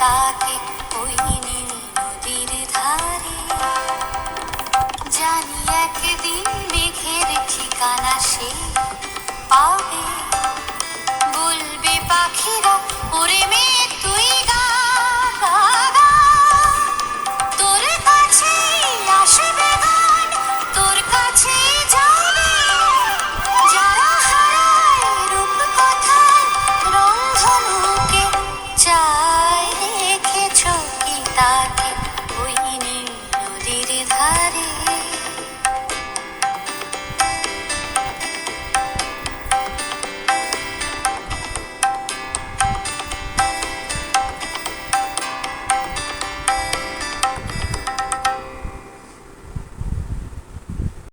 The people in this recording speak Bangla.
তাকে ওই নীল নদীর ধারে। জানি একদিন মেঘের ঠিকানা সে পাবে। বলবে পাখিরা 나